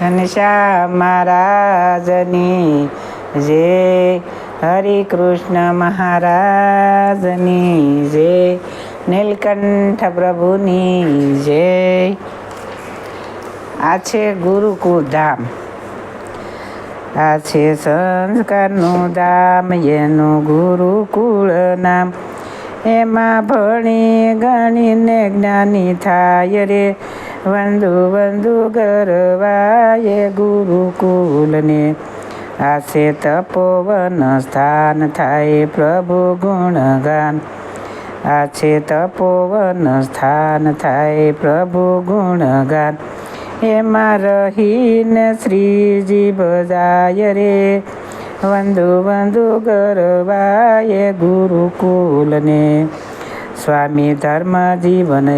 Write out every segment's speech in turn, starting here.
ઘનશ્યામ મહારાજની. જે હરિકૃષ્ણ મહારાજની. જય નીલકંઠ પ્રભુની. જય આ છે ગુરુકુળ ધામ. આ છે સંસ્કારનું ધામ, એનું ગુરુકુળ નામ. એમાં ભણી ગણીને જ્ઞાની થાય રે. વંદુ વંદુ ગરવાય ગુરુકુલને. આશે તપોવન સ્થાન થાય પ્રભુ ગુણગાન. આ છે તપોવન સ્થાન થાય પ્રભુ ગુણગાન. એમાં રહીને શ્રીજી બજાય રે. વંદુ વંદુ ગરવાય ગુરુકુલને. स्वामी धर्म जीवन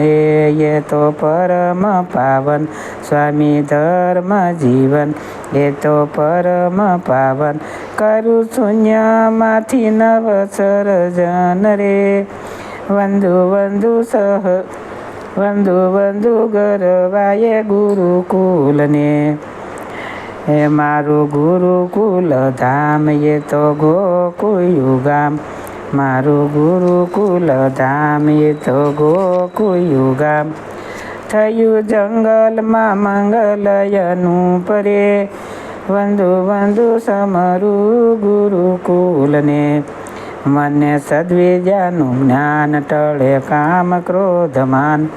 यतो परम पावन। स्वामी धर्म जीवन यतो परम पावन। करु शून्य माथि नवसर जन रे। बन्धु बन्धु सह बन्धु बन्धु गरवाय गुरुकुलने हे मारु गुरुकुल धाम यतो गोकुयुगाम મારું ગુરુકુલ ધામી તો ગોકુળ ગામ થયું જંગલમાં મંગલયનું પરે વંદુ વંદુ સમરું ગુરુકુલને. મને સદ્વિદ્યાનું જ્ઞાન ટળે કામ ક્રોધમાન.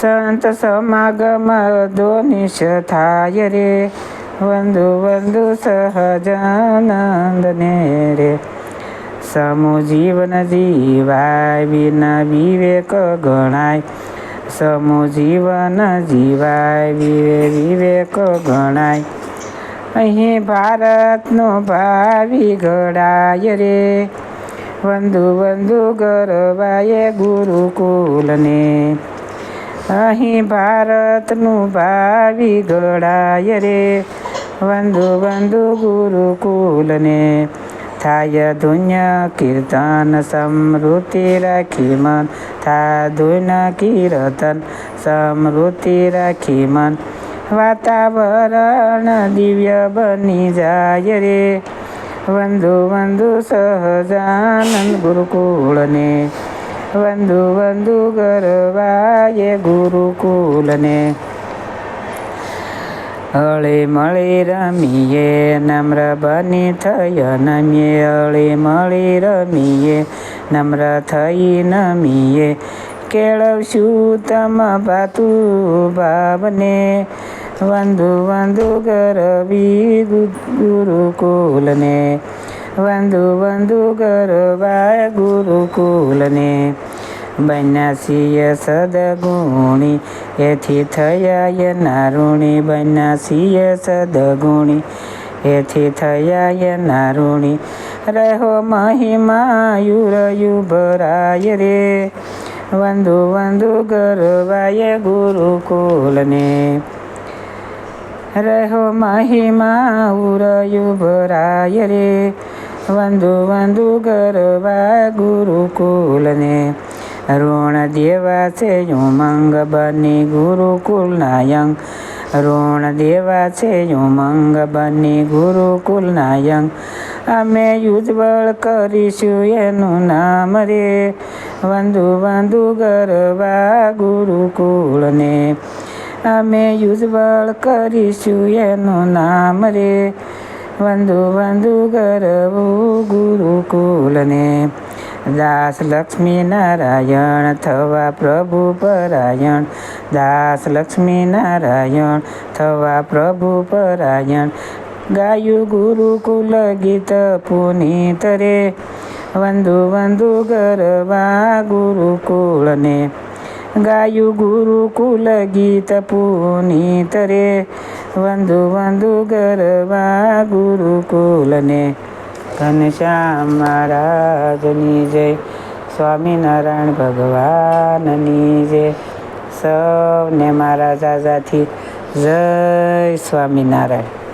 સંત સમાગમ દોનિશ થાય રે. વંદુ વંદુ સહજાનંદને રે. સમુ જીવન જીવાય, વિના વિવેક ગણાય. સમુ જીવન જીવાય, વિવે વિવેક ગણાય. અહીં ભારતનો ભાવિ ઘડાય રે. વંધુ વંધુ ગરવાય ગુરુકુલને. અહીં ભારતનું ભાવિ ઘડાય રે. વંધુ વંધુ ગુરુકુલને. થાય ધુન્ય કીર્તન સમૃદ્ધિ રાખી મન થા ધુન્ય કીર્તન સમૃદ્ધિ રાખી મન વાતાવરણ દિવ્ય બની જાય રે વંદુ વંદુ સહજાનંદ ગુરુકુળને વંદુ વંદુ ગરવાય ગુરુકુલને હળે મળે રમીએ, નમ્ર બની થય નમીએ. હળે મળે રમીએ, નમ્ર થઈ નમીએ. કેળવશું તમ પાતું ભાવને વંધુ વંધુ ગરવી ગુરુકુલને. વંધુ વંધુ ગરવા ગુરુકુલને. બન્યાસીય સદગુણી, એથી થયા એના બન્યા બન્યાસીય સદગુણી, એથી થયા એના ઋણી રહો મહિમા યુરયુ ભરાય રે. વંદુ વંદુ ગરવાય ગુરુકુલને. રહો મહિમા ઉરયુ ભરાય રે. વંદુ વંદુ ગરવા ગુરુકુલને. ઋણ દેવા છે ઉમંગ બની ગુરુકુલના યંગ ઋણ દેવા છે ઉમંગ બની ગુરુકુલના યંગ અમે ઉજ્જવળ કરીશું એનું નામ રે. વંદુ વંદુ ગરવા ગુરુકુળને. અમે ઉજ્જવળ કરીશું એનું નામ રે. વંદુ વંદુ ગરવું ગુરુકુલને. દાસ લક્ષ્મી નારાયણ થવા પ્રભુ પરાયણ. દાસ લક્ષ્મી નારાયણ થવા પ્રભુ પરાયણ. ગાયું ગુરુકુલ ગીત પુનીત રે. વંદુ વંદુ ગરવા ગુરુકુળને. ગાયું ગુરુકુલ ગીત પુનીત રે. વંદુ વંદુ ગરવા ગુરુકુલને ઘનશ્યામ મહારાજની જય. સ્વામિનારાયણ ભગવાનની જય. સૌને મારા દાદાથી જય સ્વામિનારાયણ.